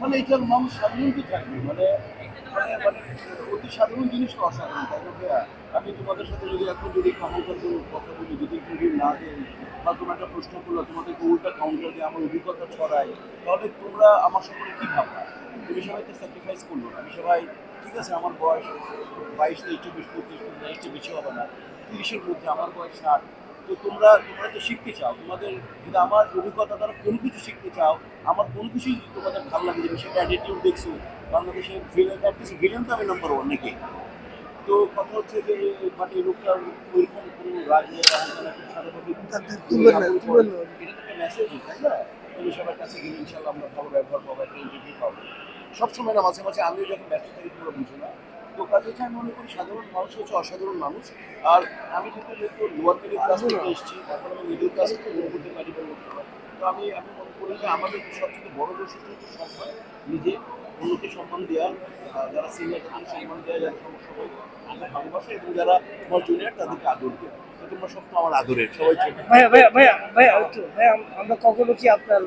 মানে এটা মানুষ সাধারণত থাকবে? মানে মানে মানে অতি সাধারণ জিনিস অসাধারণ, তাই আমি তোমাদের সাথে যদি এখন যদি কাউন্টার করে কথা বলি, যদি ইন্টারভিউ না দেই বা তোমার একটা প্রশ্ন করল, তোমাদেরকে উল্টা কাউন্টার দিয়ে আমার অভিজ্ঞতা ছড়াই তাহলে তোমরা আমার সম্পর্কে কী ভাবনা তুমি সবাই তো স্যাক্রিফাইস করল না। আমি সবাই, ঠিক আছে, আমার বয়স বাইশ তেইশ চব্বিশ, পঁচিশ তেইশটা বেশি হবে না। তিরিশের মধ্যে আমার বয়স ষাট। তো তোমরা তোমরা তো শিখতে চাও। তোমাদের যদি আমার অভিজ্ঞতা দ্বারা কোনো কিছু শিখতে চাও আমার কোনো কিছুই যদি তোমাদের ভালো লাগে যে সেটা অ্যাটিটিউড দেখছ। বাংলাদেশের ভিলেন অ্যাটলিস্ট ভিলেন তো আমি নম্বর ওয়ান নাকি? তো কথা হচ্ছে যে মানে এই লোকটার ওইরকম কোনো রাগে মেসেজ তাই না? সবার কাছে গেলে ইনশাল্লাহ আমরা ভালো ব্যবহার পাবো একটা ইন্টারভিউ পাবো। সবসময় না মাঝে মাঝে আমিও যখন ব্যস্ত থাকি তোমরা বুঝো না। হচ্ছে আমি মনে করি সাধারণ মানুষ হচ্ছে অসাধারণ মানুষ। আর আমি কিন্তু যেহেতু লোয়ার মিডিল ক্লাস থেকে এসেছি এখন আমি মিডিল ক্লাস থেকে মনে করতে পারি। তো আমি আমি মনে করি যে আমাদের সবচেয়ে বড় বৈশিষ্ট্য হচ্ছে সম্মান নিজে অন্যকে সম্মান দেওয়া যারা সিনিয়র তাদেরকে সম্মান দেওয়া যারা সবাই আমাকে ভালোবাসে এবং যারা তোমার জুনিয়র তাদেরকে আদর দেওয়া। তোমরা সব তো আমার আদরের সবাই ভাইয়া ভাইয়া ভাইয়া ভাইয়া আমরা কখনো কি আপনার